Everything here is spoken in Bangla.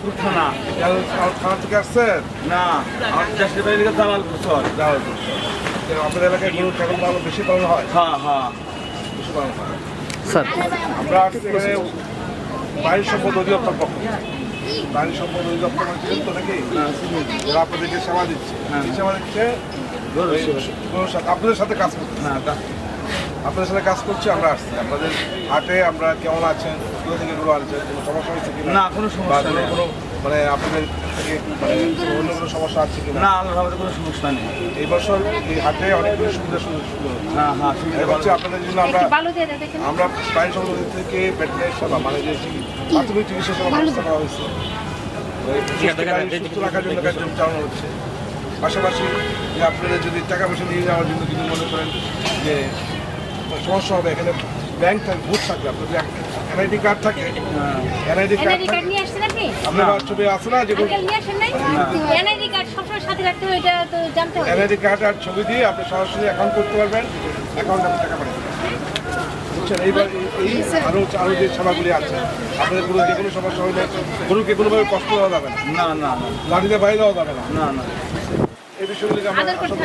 চাঁদপুর থানা থানা থেকে আসছেন না আমার দেশের বাড়ি লিখে জামালপুর শহর জালালপুর তো আপনাদের এলাকায় গরু ছাগল পালন বেশি পালন হয়? হ্যাঁ হ্যাঁ। বেশি পালন হয়। স্যার। আমরা আজকে এখানে প্রাণী সম্পদ অধিদপ্তর পক্ষ প্রাণী সম্পদ অধিদপ্তর মানে ছিলেন তো নাকি যারা আপনাদেরকে সেবা দিচ্ছে। হ্যাঁ। সেবা দিচ্ছে? আপনাদের সাথে কাজ করছে। আপনাদের সাথে কাজ করছি আমরা আসছি। আপনাদের হাটে আমরা কেমন আছেন? কোথা থেকে গরু আনছেন কোনো সমস্যা হয়েছে কিনা? না কোনো বা সমস্যা কোনো নেই। কোনো মানে আপনাদের থেকে মানে অন্য কোনো সমস্যা আছে না কোনো সমস্যা নেই। এই বছর এই হাটে অনেকগুলো সুবিধা সুযোগ ছিল। হ্যাঁ হ্যাঁ সুবিধা হচ্ছে আপনাদের জন্য আমরা আমরা সম্পদ থেকে ভেটেরিনারি সেবা মানে যে প্রাথমিক চিকিৎসা সেবা ব্যবস্থা করা হয়েছে। এই সুস্থ রাখার জন্য চালানো হচ্ছে। পাশাপাশি যে আপনাদের যদি টাকা পয়সা নিয়ে যাওয়ার জন্য যদি মনে করেন যে সমস্যা হবে এখানে ব্যাংক থাকবে বুথ থাকবে আপনার যদি এনআইডি কার্ড থাকে এনআইডি কার্ড এনআইডি কার্ড থাকে নিয়ে আসছেন আপনি? আপনার ছবি আছে না যে নিয়ে আসেন নাই? এনআইডি কার্ড সবসময় সাথে রাখতে হবে এটা তো জানতে হবে। এনআইডি কার্ড আর ছবি দিয়ে আপনি সরাসরি অ্যাকাউন্ট করতে পারবেন অ্যাকাউন্টে আপনি টাকা পাঠাতে বুঝছেন? এইবার এই- এই আরও আরও যে আছে আপনাদের কোনো যে কোনো সমস্যা হলে গরুকে কোনোভাবে কষ্ট দেওয়া যাবে না। না না বাইরে দেওয়া যাবে না। না না। এই আমরা হবে।